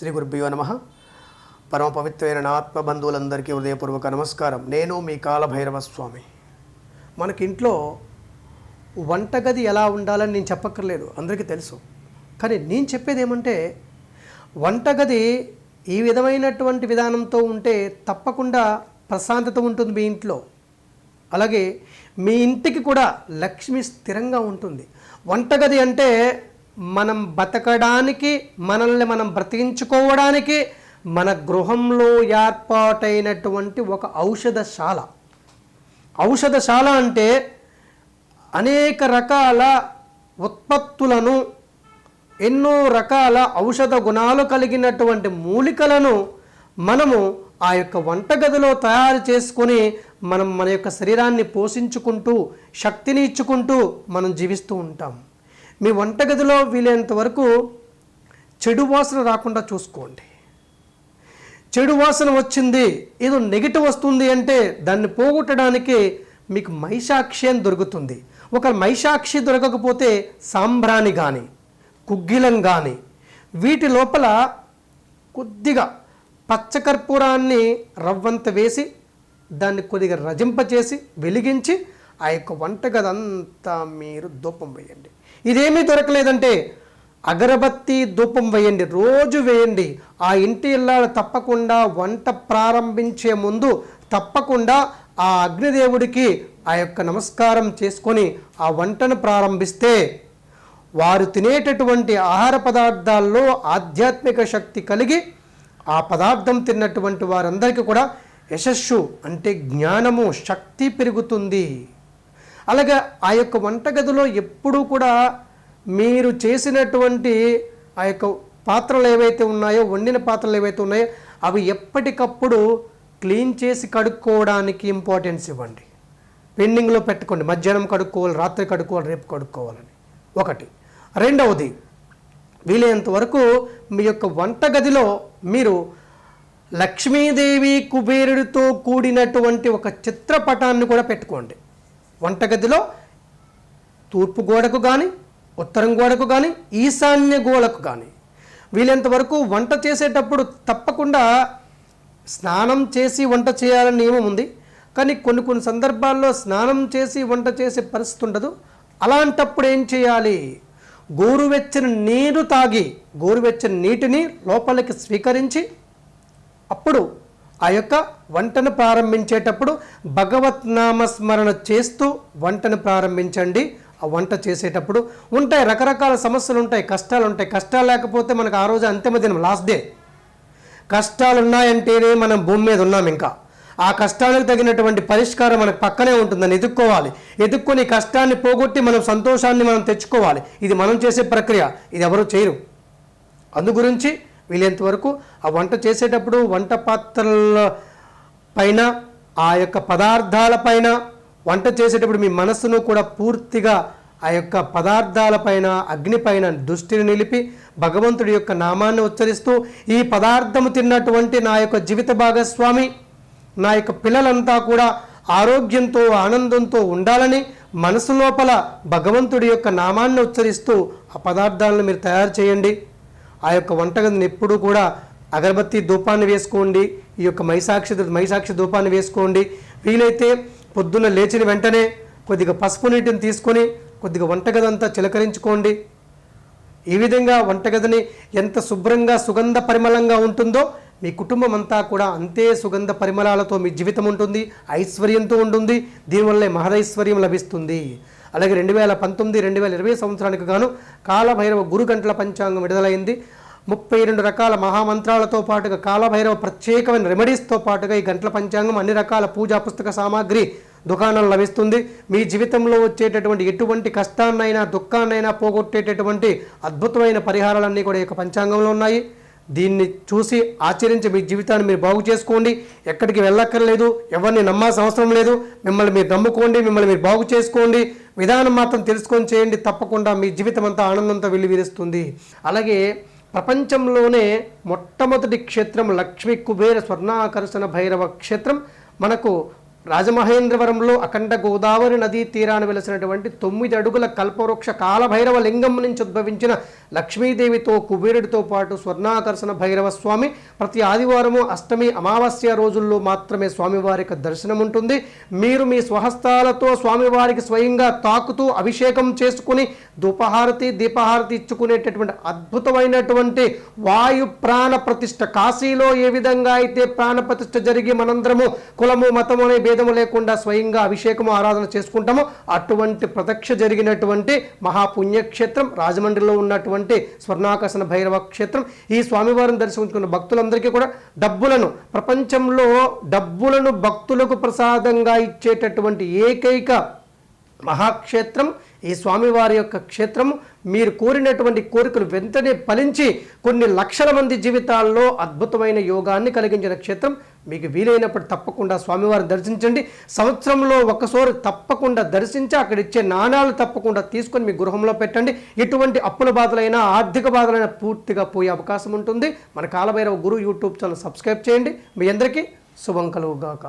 శ్రీ గురుభ్యో నమ. పరమ పవిత్రమైన ఆత్మబంధువులందరికీ హృదయపూర్వక నమస్కారం. నేను మీ కాలభైరవ స్వామి మనకి ఇంట్లో వంటగది ఎలా ఉండాలని నేను చెప్పక్కర్లేదు. అందరికీ తెలుసు. కానీ నేను చెప్పేది ఏమంటే వంటగది ఈ విధమైనటువంటి విధానంతో ఉంటే తప్పకుండా ప్రశాంతత ఉంటుంది మీ ఇంట్లో. అలాగే మీ ఇంటికి కూడా లక్ష్మి స్థిరంగా ఉంటుంది. వంటగది అంటే మనం బతకడానికి మనల్ని మనం బ్రతికించుకోవడానికి మన గృహంలో ఏర్పాటైనటువంటి ఒక ఔషధశాల. ఔషధశాల అంటే అనేక రకాల ఉత్పత్తులను ఎన్నో రకాల ఔషధ గుణాలు కలిగినటువంటి మూలికలను మనము ఆ యొక్క వంటగదిలో తయారు చేసుకొని మనం మన యొక్క శరీరాన్ని పోషించుకుంటూ శక్తిని ఇచ్చుకుంటూ మనం జీవిస్తూ ఉంటాం. మీ వంటగదిలో వీలైనంత వరకు చెడు వాసన రాకుండా చూసుకోండి. చెడు వాసన వచ్చింది ఏదో నెగిటివ్ వస్తుంది అంటే దాన్ని పోగొట్టడానికి మీకు మైషాక్షి అని దొరుకుతుంది. ఒక మైషాక్షి దొరకకపోతే సాంబ్రాణి కానీ కుగ్గిలం కానీ వీటి లోపల కొద్దిగా పచ్చకర్పూరాన్ని రవ్వంత వేసి దాన్ని కొద్దిగా రజింపచేసి వెలిగించి ఆ యొక్క వంటగదంతా మీరు ధూపం వేయండి. ఇదేమీ దొరకలేదంటే అగరబత్తి ధూపం వేయండి రోజు వేయండి. ఆ ఇంటి ఇల్లాలు తప్పకుండా వంట ప్రారంభించే ముందు తప్పకుండా ఆ అగ్నిదేవుడికి ఆ యొక్క నమస్కారం చేసుకొని ఆ వంటను ప్రారంభిస్తే వారు తినేటటువంటి ఆహార పదార్థాల్లో ఆధ్యాత్మిక శక్తి కలిగి ఆ పదార్థం తిన్నటువంటి వారందరికీ కూడా యశస్సు అంటే జ్ఞానము శక్తి పెరుగుతుంది. అలాగే ఆ యొక్క వంటగదిలో ఎప్పుడూ కూడా మీరు చేసినటువంటి ఆ యొక్క పాత్రలు ఏవైతే ఉన్నాయో వండిన పాత్రలు ఏవైతే ఉన్నాయో అవి ఎప్పటికప్పుడు క్లీన్ చేసి కడుక్కోవడానికి ఇంపార్టెన్స్ ఇవ్వండి. పెండింగ్లో పెట్టుకోండి. మధ్యాహ్నం కడుక్కోవాలి రాత్రి కడుక్కోవాలి రేపు కడుక్కోవాలని. ఒకటి. రెండవది వీలైనంత వరకు మీ యొక్క వంటగదిలో మీరు లక్ష్మీదేవి కుబేరుడితో కూడినటువంటి ఒక చిత్రపటాన్ని కూడా పెట్టుకోండి. వంటగదిలో తూర్పు గోడకు కానీ ఉత్తరం గోడకు కానీ ఈశాన్య గోడకు కానీ వీలంతవరకు వంట చేసేటప్పుడు తప్పకుండా స్నానం చేసి వంట చేయాలని నియమం ఉంది. కానీ కొన్ని కొన్ని సందర్భాల్లో స్నానం చేసి వంట చేసే పరిస్థితి ఉండదు. అలాంటప్పుడు ఏం చేయాలి? గోరువెచ్చని నీరు తాగి గోరువెచ్చని నీటిని లోపలికి స్వీకరించి అప్పుడు ఆ యొక్క వంటను ప్రారంభించేటప్పుడు భగవత్ నామస్మరణ చేస్తూ వంటను ప్రారంభించండి. ఆ వంట చేసేటప్పుడు ఉంటాయి రకరకాల సమస్యలు ఉంటాయి కష్టాలు ఉంటాయి. కష్టాలు లేకపోతే మనకు ఆ రోజు అంతిమ దినం లాస్ట్ డే కష్టాలు ఉన్నాయంటేనే మనం భూమి మీద ఉన్నాం ఇంకా. ఆ కష్టాలకు తగినటువంటి పరిష్కారం మనకు పక్కనే ఉంటుందని ఎదుక్కోవాలి. ఎదుక్కొని కష్టాన్ని పోగొట్టి మనం సంతోషాన్ని మనం తెచ్చుకోవాలి. ఇది మనం చేసే ప్రక్రియ. ఇది ఎవరు చేయరు. అందు గురించి వీలైనంత వరకు ఆ వంట చేసేటప్పుడు వంట పాత్రల పైన ఆ యొక్క పదార్థాల పైన వంట చేసేటప్పుడు మీ మనస్సును కూడా పూర్తిగా ఆ యొక్క పదార్థాలపైన అగ్నిపైన దృష్టిని నిలిపి భగవంతుడి యొక్క నామాన్ని ఉచ్చరిస్తూ ఈ పదార్థము తిన్నటువంటి నా యొక్క జీవిత భాగస్వామి నా యొక్క పిల్లలంతా కూడా ఆరోగ్యంతో ఆనందంతో ఉండాలని మనసు లోపల భగవంతుడి యొక్క నామాన్ని ఉచ్చరిస్తూ ఆ పదార్థాలను మీరు తయారు చేయండి. ఆ యొక్క వంటగదిని ఎప్పుడూ కూడా అగరబత్తి ధూపాన్ని వేసుకోండి ఈ యొక్క మైసాక్షి మైసాక్షి ధూపాన్ని వేసుకోండి. వీలైతే పొద్దున్న లేచిన వెంటనే కొద్దిగా పసుపు నీటిని తీసుకొని కొద్దిగా వంటగదంతా చిలకరించుకోండి. ఈ విధంగా వంటగదిని ఎంత శుభ్రంగా సుగంధ పరిమళంగా ఉంటుందో మీ కుటుంబం అంతా కూడా అంతే సుగంధ పరిమళాలతో మీ జీవితం ఉంటుంది ఐశ్వర్యంతో ఉంటుంది దీనివల్లే మహదైశ్వర్యం లభిస్తుంది. అలాగే రెండు వేల పంతొమ్మిది రెండు వేల ఇరవై సంవత్సరానికి గాను కాలభైరవ గురు గంటల పంచాంగం విడుదలైంది. ముప్పై రెండు రకాల మహామంత్రాలతో పాటుగా కాలభైరవ ప్రత్యేకమైన రెమెడీస్తో పాటుగా ఈ గంటల పంచాంగం అన్ని రకాల పూజా పుస్తక సామాగ్రి దుకాణం లభిస్తుంది. మీ జీవితంలో వచ్చేటటువంటి ఎటువంటి కష్టాన్నైనా దుఃఖాన్నైనా పోగొట్టేటటువంటి అద్భుతమైన పరిహారాలన్నీ కూడా ఈ యొక్క పంచాంగంలో ఉన్నాయి. దీన్ని చూసి ఆచరించి మీ జీవితాన్ని మీరు బాగు చేసుకోండి. ఎక్కడికి వెళ్ళక్కర్లేదు. ఎవరిని నమ్మాల్సిన అవసరం లేదు. మిమ్మల్ని మీరు నమ్ముకోండి. మిమ్మల్ని మీరు బాగు చేసుకోండి. విధానం మాత్రం తెలుసుకొని చేయండి. తప్పకుండా మీ జీవితం అంతా ఆనందంతో వెల్లివిరుస్తుంది. అలాగే ప్రపంచంలోనే మొట్టమొదటి క్షేత్రం లక్ష్మీ కుబేర స్వర్ణాకర్షణ భైరవ క్షేత్రం. మనకు రాజమహేంద్రవరంలో అఖండ గోదావరి నదీ తీరాన వెలసినటువంటి తొమ్మిది అడుగుల కల్పవృక్ష కాలభైరవ లింగం నుంచి ఉద్భవించిన లక్ష్మీదేవితో కుబేరుడితో పాటు స్వర్ణాకర్షణ భైరవ స్వామి. ప్రతి ఆదివారము అష్టమి అమావాస్య రోజుల్లో మాత్రమే స్వామివారికి దర్శనం ఉంటుంది మీరు మీ స్వహస్తాలతో స్వామివారికి స్వయంగా తాకుతూ అభిషేకం చేసుకుని ధూపహారతి దీపహారతి ఇచ్చుకునేటటువంటి అద్భుతమైనటువంటి వాయు ప్రాణ ప్రతిష్ఠ కాశీలో ఏ విధంగా అయితే ప్రాణ ప్రతిష్ఠ జరిగి మనందరము కులము మతము అనే భేదము లేకుండా స్వయంగా అభిషేకము ఆరాధన చేసుకుంటామో అటువంటి ప్రత్యక్ష జరిగినటువంటి మహాపుణ్యక్షేత్రం రాజమండ్రిలో ఉన్నటువంటి స్వర్ణాకర్షణ భైరవ క్షేత్రం ఈ స్వామివారిని దర్శించుకున్న భక్తులందరికీ కూడా డబ్బులను ప్రపంచంలో డబ్బులను భక్తులకు ప్రసాదంగా ఇచ్చేటటువంటి ఏకైక మహాక్షేత్రం ఈ స్వామివారి యొక్క క్షేత్రము మీరు కోరినటువంటి కోరికలు వెంటనే ఫలించి కొన్ని లక్షల మంది జీవితాల్లో అద్భుతమైన యోగాన్ని కలిగించిన క్షేత్రం మీకు వీలైనప్పుడు తప్పకుండా స్వామివారిని దర్శించండి. సంవత్సరంలో ఒకసారి తప్పకుండా దర్శించి అక్కడ ఇచ్చే నాణాలు తప్పకుండా తీసుకొని మీ గృహంలో పెట్టండి. ఎటువంటి అప్పుల బాధలైనా ఆర్థిక బాధలైనా పూర్తిగా పోయే అవకాశం ఉంటుంది. మన Kalabhairava Guru YouTube channel subscribe చేయండి. మీ అందరికీ శుభం కలుగుగాక.